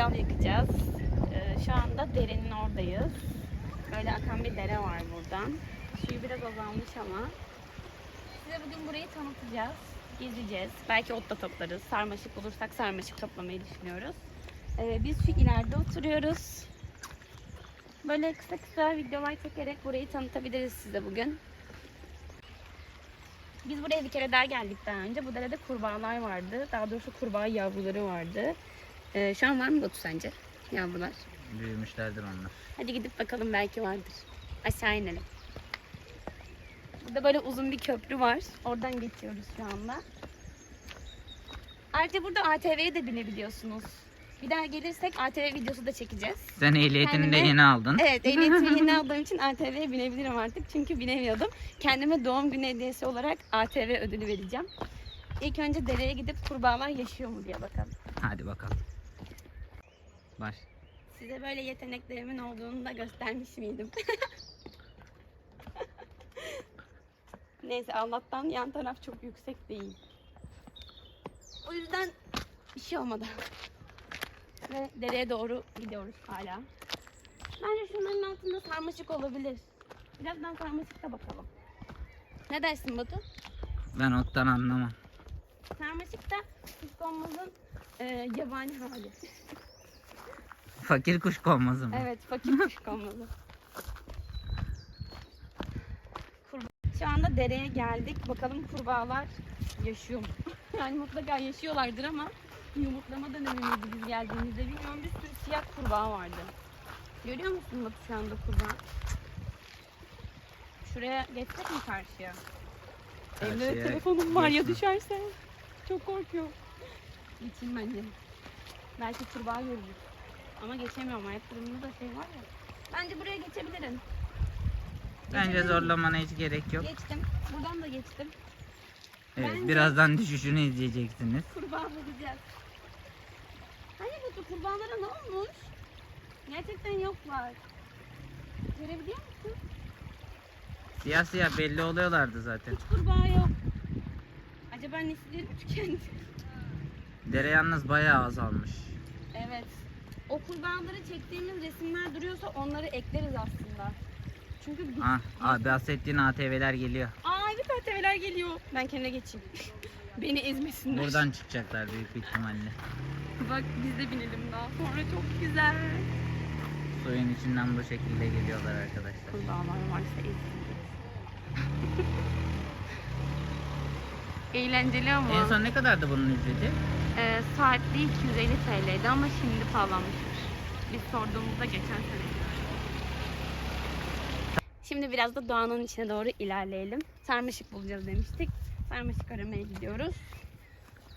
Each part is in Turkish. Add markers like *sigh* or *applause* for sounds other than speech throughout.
mangal yakacağız. Ee, şu anda derenin oradayız. Böyle akan bir dere var buradan. Suyu biraz azalmış ama. Size bugün burayı tanıtacağız. Gezeceğiz. Belki ot da toplarız. Sarmaşık bulursak sarmaşık toplamayı düşünüyoruz. Ee, biz şu ileride oturuyoruz. Böyle kısa kısa videolar çekerek burayı tanıtabiliriz size bugün. Biz buraya bir kere daha geldik daha önce. Bu derede kurbağalar vardı. Daha doğrusu kurbağa yavruları vardı. Ee, şu an var mı Batu sence yavrular? Büyümüşlerdir onlar. Hadi gidip bakalım belki vardır. Aşağı inelim. Burada böyle uzun bir köprü var. Oradan geçiyoruz şu anda. Ayrıca burada ATV'ye de binebiliyorsunuz. Bir daha gelirsek ATV videosu da çekeceğiz. Sen ehliyetini de yeni aldın. Evet ehliyetimi yeni *laughs* aldığım için ATV'ye binebilirim artık. Çünkü binemiyordum. Kendime doğum günü hediyesi olarak ATV ödülü vereceğim. İlk önce dereye gidip kurbağalar yaşıyor mu diye bakalım. Hadi bakalım. Baş. Size böyle yeteneklerimin olduğunu da göstermiş miydim? *laughs* Neyse Allah'tan yan taraf çok yüksek değil. O yüzden bir şey olmadı. Ve dereye doğru gidiyoruz hala. Bence şunların altında sarmaşık olabilir. Birazdan sarmaşıkta bakalım. Ne dersin Batu? Ben ottan anlamam. Sarmaşık da kuşkonmazın e, yabani hali. *laughs* Fakir kuş konmazı mı? Evet, fakir kuşkonmazı. Kurba- Şu anda dereye geldik. Bakalım kurbağalar yaşıyor mu? *laughs* yani mutlaka yaşıyorlardır ama yumurtlama dönemiydi biz geldiğimizde. Bilmiyorum bir sürü siyah kurbağa vardı. Görüyor musun Batu şu anda kurbağa? Şuraya geçsek mi karşıya? Elimde Karşıya telefonum var ya düşerse. Çok korkuyorum. Geçeyim bence. Belki kurbağa görürüz. Ama geçemiyorum. Ayaklarımda da şey var ya. Bence buraya geçebilirim. Bence Geçebilir zorlamana hiç gerek yok. Geçtim. Buradan da geçtim. Evet, Bence- birazdan düşüşünü izleyeceksiniz. Kurbağa bulacağız. Hani bu kurbağalara ne olmuş? Gerçekten yoklar. Görebiliyor musun? Siyah siyah belli oluyorlardı zaten. Hiç kurbağa yok. Acaba nesilleri tükendi? Dere yalnız bayağı azalmış. Evet. O kurbağaları çektiğimiz resimler duruyorsa onları ekleriz aslında. Çünkü biz... Ah, ah bahsettiğin ATV'ler geliyor. Aa evet ATV'ler geliyor. Ben kendine geçeyim. *laughs* Beni ezmesinler. Buradan çıkacaklar büyük bir ihtimalle. Bak biz de binelim daha sonra çok güzel. Suyun içinden bu şekilde geliyorlar arkadaşlar. Kurbağalar varsa ezsin. *laughs* Eğlenceli ama. En son ne kadardı bunun ücreti? Ee, saatli 250 TL'ydi ama şimdi pahalanmışmış. Biz sorduğumuzda geçen sene. Şimdi biraz da doğanın içine doğru ilerleyelim. Sarmaşık bulacağız demiştik. Sarmaşık aramaya gidiyoruz.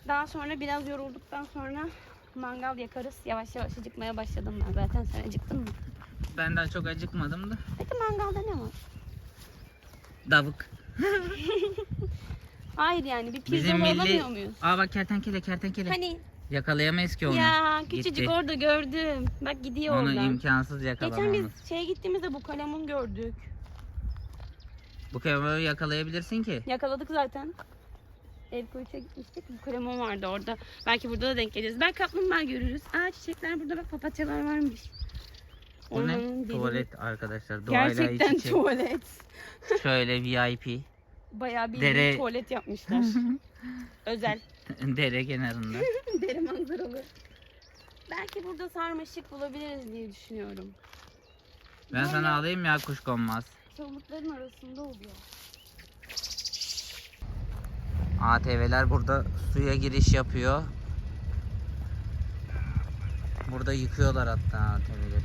Daha sonra biraz yorulduktan sonra mangal yakarız. Yavaş yavaş acıkmaya başladım ben zaten. Sen acıktın mı? Ben daha çok acıkmadım da. Peki mangalda ne var? Davuk. *laughs* Hayır yani bir pizza Bizim milli... alamıyor muyuz? Aa bak kertenkele kertenkele. Hani Yakalayamayız ki onu. ya küçücük Gitti. orada gördüm. Bak gidiyor Onu oradan. imkansız Geçen yakalamamız. biz şeye gittiğimizde bu kalemun gördük. Bu kemiği yakalayabilirsin ki. Yakaladık zaten. Ev koyuça gitmiştik. Bu kalemun vardı orada. Belki burada da denk geliriz. Belki kaplumbağa görürüz. Aa çiçekler burada bak papatyalar varmış. Bu Ormanın ne? dili. Tuvalet arkadaşlar. Doğayla Gerçekten iç içe. tuvalet. Şöyle VIP. Bayağı bir Dere- tuvalet yapmışlar. *laughs* Özel. Dere kenarında. *laughs* Deri manzaralı. Belki burada sarmaşık bulabiliriz diye düşünüyorum. Ben sana alayım ya kuş konmaz. Çalılıkların arasında oluyor. ATV'ler burada suya giriş yapıyor. Burada yıkıyorlar hatta ATV'leri.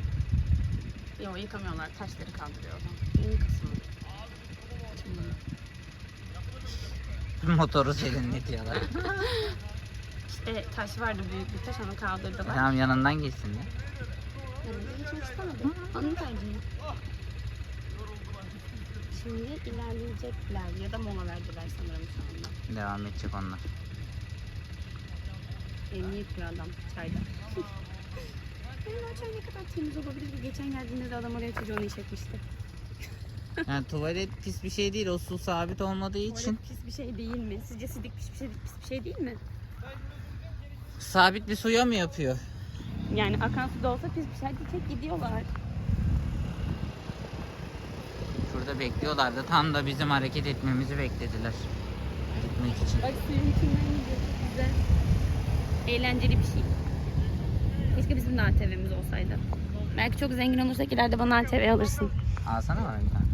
Yok yıkamıyorlar. Taşları kaldırıyor o zaman. İyi kısmı. Şimdi Motoru serinletiyorlar. *laughs* İşte taş vardı büyük bir taş onu kaldırdılar. tamam yanından geçsin de. Yanımda geçmek istemedim. Onun tercihi. Şimdi ilerleyecekler ya da mola verdiler sanırım şu anda. Devam edecek onlar. Elini yıkıyor adam çayda. *laughs* Benim o çay ne kadar temiz olabilir ki? Geçen geldiğimizde adam oraya çocuğunu iş etmişti. *laughs* Yani tuvalet pis bir şey değil. O su sabit olmadığı için Tuvalet pis bir şey değil mi? Sizce sidik pis bir şey, pis bir şey değil mi? sabit bir suya mı yapıyor? Yani akan su da olsa pis bir şey çek gidiyorlar. Şurada bekliyorlardı. Tam da bizim hareket etmemizi beklediler. Gitmek için. Bak suyun içinden gidiyor. Çok güzel. Eğlenceli bir şey. Keşke bizim de ATV'miz olsaydı. Belki çok zengin olursak ileride bana ATV alırsın. Alsana bana bir tane.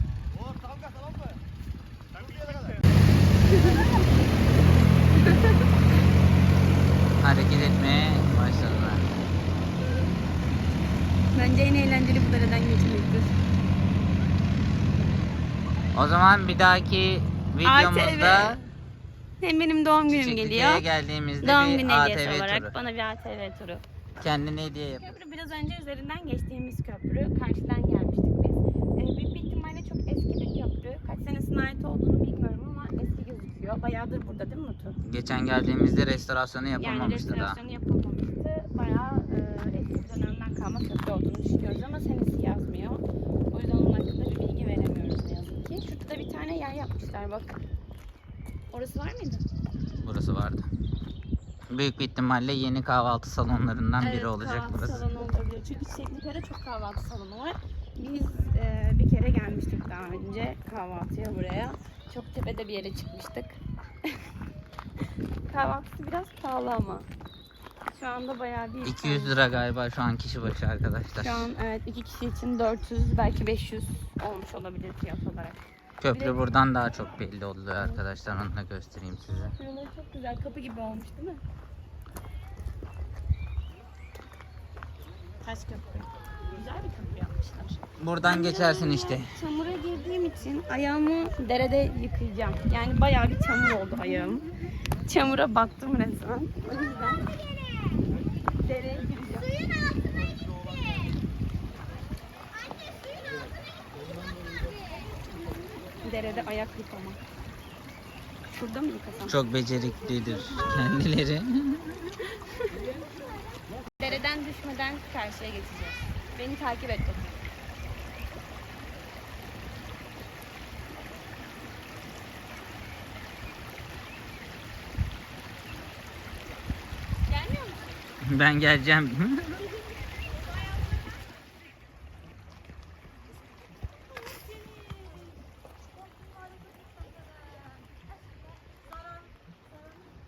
*laughs* Hareket etmeye başladılar. Bence en eğlenceli bu dereden geçmektir. O zaman bir dahaki videomuzda Hem benim doğum günüm geliyor. geldiğimizde Doğum bir günü hediyesi ATV olarak turu. bana bir ATV turu. Kendine hediye yap. Köprü biraz önce üzerinden geçtiğimiz köprü. Karşıdan gelmiştik biz. Ee, büyük bir ihtimalle çok eski bir köprü. Kaç senesine ait olduğunu bilmiyorum ama eski gözüküyor. Bayağıdır burada değil mi Batu? Geçen geldiğimizde restorasyonu Yani yapılmamıştı daha. restorasyonu yapılmamıştı. Bayağı e, eski dönemden kalma köprü olduğunu düşünüyoruz ama senesi yazmıyor. O yüzden onun hakkında bir bilgi veremiyoruz ne yazık ki. Şurada da bir tane yer yapmışlar bak. Orası var mıydı? Burası vardı. Büyük bir ihtimalle yeni kahvaltı salonlarından biri olacak kahvaltı burası. salonu olabilir. Çünkü Çiçeklikler'de çok kahvaltı salonu var. Biz e, bir kere gelmiştik daha önce kahvaltıya buraya. Çok tepede bir yere çıkmıştık. *laughs* Kahvaltısı biraz pahalı ama. Şu anda bayağı bir... 200 lira galiba şu an kişi başı arkadaşlar. Şu an evet iki kişi için 400 belki 500 olmuş olabilir fiyat olarak. Köprü buradan daha çok belli oluyor arkadaşlar. Onu da göstereyim size. Şuraları çok güzel kapı gibi olmuş değil mi? Taş köprü. Güzel bir köprü yapmışlar. Buradan geçersin işte. Çamura girdiğim için ayağımı derede yıkayacağım. Yani bayağı bir çamur oldu ayağım. Çamura battım resmen. O yüzden dereye gireceğim. Derede ayak yıkama. Şurada mı yıkasam? Çok beceriklidir kendileri. *laughs* Dereden düşmeden karşıya geçeceğiz. Beni takip et bakayım. Gelmiyor musun? ben geleceğim.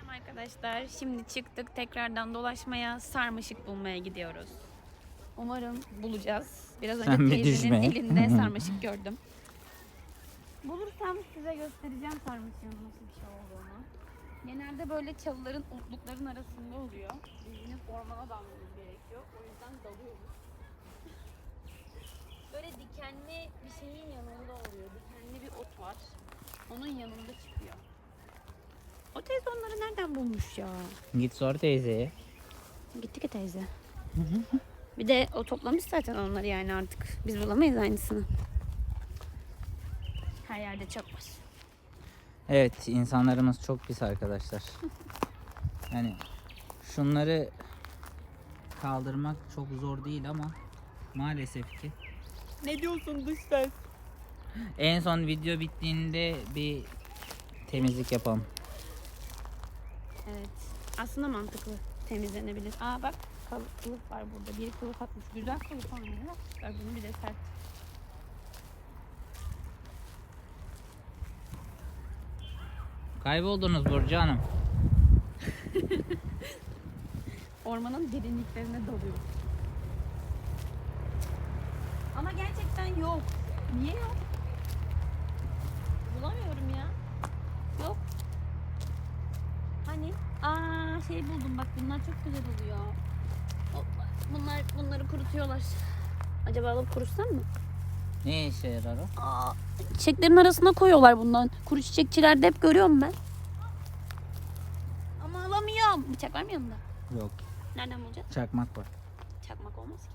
Arkadaşlar şimdi çıktık tekrardan dolaşmaya sarmaşık bulmaya gidiyoruz. Umarım bulacağız. Biraz önce Sen bir teyzenin düşme. elinde *laughs* sarmaşık gördüm. Bulursam size göstereceğim sarmaşığın nasıl bir şey olduğunu. Genelde böyle çalıların, otlukların arasında oluyor. Bildiğiniz ormana dalmamız gerekiyor. O yüzden dalıyoruz. *laughs* Böyle dikenli bir şeyin yanında oluyor. Dikenli bir ot var. Onun yanında çıkıyor. O teyze onları nereden bulmuş ya? Git sor teyzeye. Gitti ki teyze. Bir de o toplamış zaten onları yani artık. Biz bulamayız aynısını. Her yerde çok var. Evet insanlarımız çok pis arkadaşlar. *laughs* Yani şunları kaldırmak çok zor değil ama maalesef ki Ne diyorsun dış ses? en son video bittiğinde bir temizlik yapalım. Evet. Aslında mantıklı. Temizlenebilir. Aa bak kal- kılıf var burada. Biri kılıf atmış. Güzel kılıf ama ya. Öbürünü bir de sert. Kayboldunuz Burcu Hanım. *laughs* Ormanın derinliklerine dalıyor. Ama gerçekten yok. Niye yok? Bulamıyorum ya. Yok. Hani? Aa şey buldum bak bunlar çok güzel oluyor. Bunlar bunları kurutuyorlar. Acaba alıp kurutsam mı? Ne işe yarar o? Aa, çiçeklerin arasına koyuyorlar bundan. Kuru çiçekçilerde hep görüyorum ben. Ama alamıyorum. Bıçak var mı yanında? Yok. Nereden bulacağız? Çakmak var. Çakmak olmaz ki.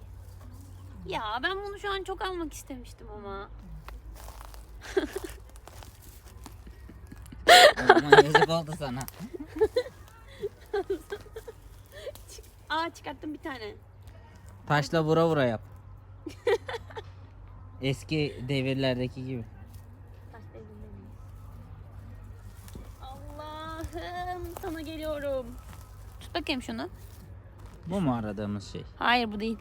Ya ben bunu şu an çok almak istemiştim ama. O zaman yazık oldu sana. *laughs* Aa çıkarttım bir tane. Taşla vura vura yap. *laughs* Eski devirlerdeki gibi. Taş devrinde miyiz? Allah'ım sana geliyorum. Tut bakayım şunu. Bu mu aradığımız şey? Hayır bu değil.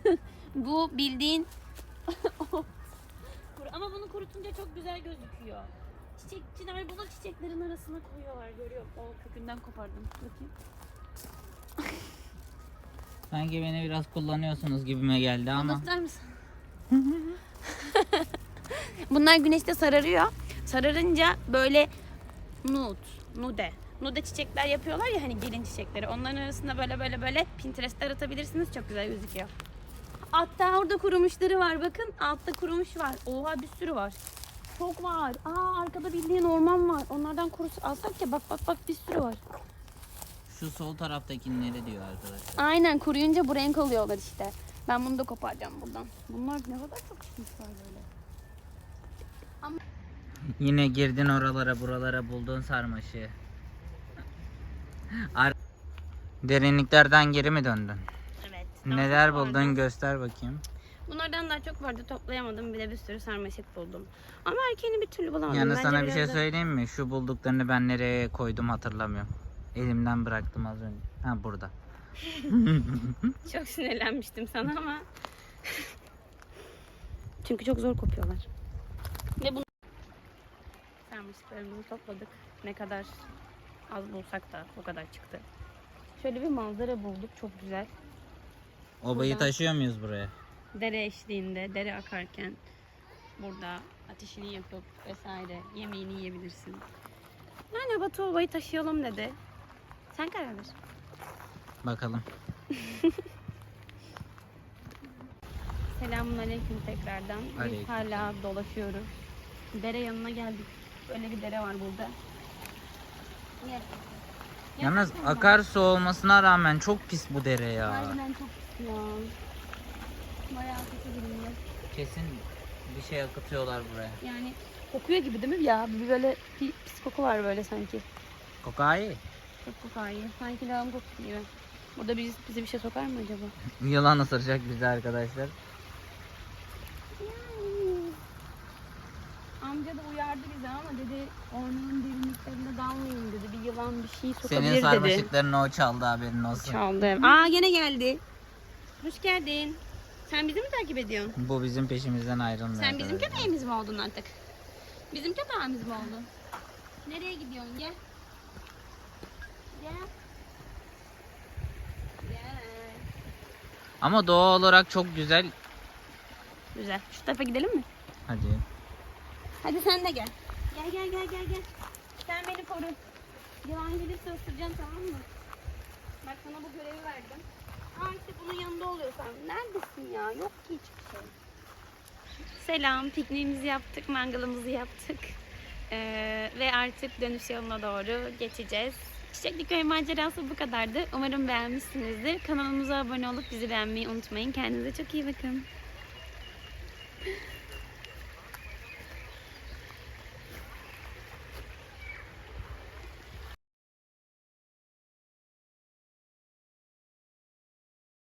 *laughs* bu bildiğin *laughs* Kuru- ama bunu kurutunca çok güzel gözüküyor. Çiçekçiler bunu çiçeklerin arasına koyuyorlar görüyorum. O kökünden kopardım. Bakayım. Sanki beni biraz kullanıyorsunuz gibime geldi ama. Tutar mısın? *laughs* Bunlar güneşte sararıyor. Sararınca böyle nude, nude. Nude çiçekler yapıyorlar ya hani gelin çiçekleri. Onların arasında böyle böyle böyle Pinterest'te aratabilirsiniz. Çok güzel gözüküyor. Hatta orada kurumuşları var. Bakın altta kurumuş var. Oha bir sürü var. Çok var. Aa arkada bildiğin orman var. Onlardan kurusu alsak ya bak bak bak bir sürü var. Şu sol taraftakileri diyor arkadaşlar. Aynen kuruyunca bu renk oluyorlar işte. Ben bunu da koparacağım buradan. Bunlar ne kadar çok çıkmışlar böyle. Yine girdin oralara buralara buldun sarmaşı. Ar- Derinliklerden geri mi döndün? Evet. Neler buldun vardı. göster bakayım. Bunlardan daha çok vardı toplayamadım. Bir de bir sürü sarmaşık buldum. Ama erkeğini bir türlü bulamadım. Yani Bence sana bir şey da- söyleyeyim mi? Şu bulduklarını ben nereye koydum hatırlamıyorum. Elimden bıraktım az önce. Ha burada. *laughs* Çok sinirlenmiştim sana ama. *laughs* Çünkü çok zor kopuyorlar. Ve bunu sarmaşıklarımızı topladık. Ne kadar az bulsak da o kadar çıktı. Şöyle bir manzara bulduk. Çok güzel. Obayı Buradan. taşıyor muyuz buraya? dere eşliğinde, dere akarken burada ateşini yapıp vesaire yemeğini yiyebilirsin. Yani Batu obayı taşıyalım dedi. Sen karar ver. Bakalım. *laughs* Selamun aleyküm tekrardan. Biz Aleyküm hala dolaşıyoruz. Dere yanına geldik. Böyle bir dere var burada. Gel Yalnız akarsu olmasına rağmen çok pis bu dere ya. Harbiden çok pis ya. Bayağı kötü durumda. Kesin bir şey akıtıyorlar buraya. Yani kokuyor gibi değil mi ya? Bir böyle bir pis koku var böyle sanki. Kokayı. Çok kokar iyi. Sanki lağım kokusu gibi. Burada bizi, bize bir şey sokar mı acaba? *laughs* Yılan ısıracak bizi arkadaşlar. Amca da uyardı bizi ama dedi ormanın derinliklerine dalmayın dedi. Bir yılan bir şey sokabilir Senin dedi. sarmaşıklarını o çaldı haberin olsun. Çaldı. Aa gene geldi. Hoş geldin. Sen bizi mi takip ediyorsun? Bu bizim peşimizden ayrılmıyor. Sen bizim arkadaşlar. köpeğimiz mi oldun artık? Bizim köpeğimiz mi oldun? Nereye gidiyorsun? Gel. Ama doğal olarak çok güzel. Güzel. Şu tarafa gidelim mi? Hadi. Hadi sen de gel. Gel gel gel gel gel. Sen beni koru. Yılan gelirse ısıracaksın tamam mı? Bak sana bu görevi verdim. Aa işte bunun yanında oluyorsan. Neredesin ya? Yok ki hiçbir şey. Selam. Pikniğimizi yaptık. Mangalımızı yaptık. Ee, ve artık dönüş yoluna doğru geçeceğiz. Çiçekli Köy macerası bu kadardı. Umarım beğenmişsinizdir. Kanalımıza abone olup bizi beğenmeyi unutmayın. Kendinize çok iyi bakın.